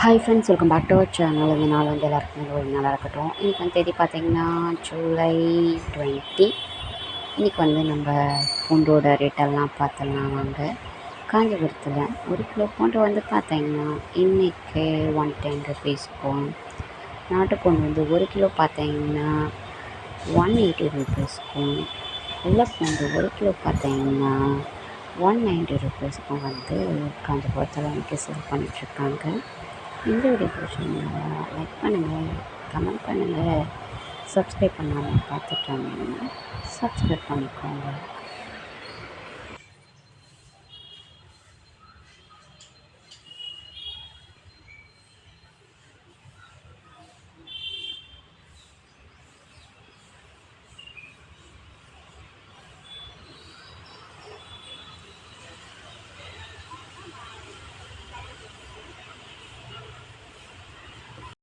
Hi friends welcome back to our channel இந்த நாள் வந்து எல்லாருக்குமே ஒரு நாளாக இருக்கட்டும். இன்றைக்கி வந்து தேதி பார்த்திங்கன்னா ஜூலை டுவெண்ட்டி இன்றைக்கி வந்து நம்ம பூண்டோட ரேட்டெல்லாம் பார்த்துடலாம் வாங்க. காஞ்சிபுரத்தில் ஒரு கிலோ பூண்டு வந்து பார்த்தீங்கன்னா இன்றைக்கி ஒன் டென் ருபீஸ்க்கும் நாட்டுப்பூண்டு வந்து ஒரு கிலோ பார்த்தீங்கன்னா ஒன் எயிட்டி ருபீஸ்க்கும் பூண்டு ஒரு கிலோ பார்த்தீங்கன்னா ஒன் நைன்ட்டி ருபீஸ்க்கும் வந்து காஞ்சிபுரத்தில் இன்றைக்கி சேல் பண்ணிகிட்ருக்காங்க இந்த வீடியோ பிடிச்சிருந்தா லைக் பண்ணுங்கள் கமெண்ட் பண்ணுங்கள் சப்ஸ்கிரைப் பண்ணாமல் பார்த்துட்டு வந்தீங்கன்னா சப்ஸ்கிரைப் பண்ணிக்கோங்க.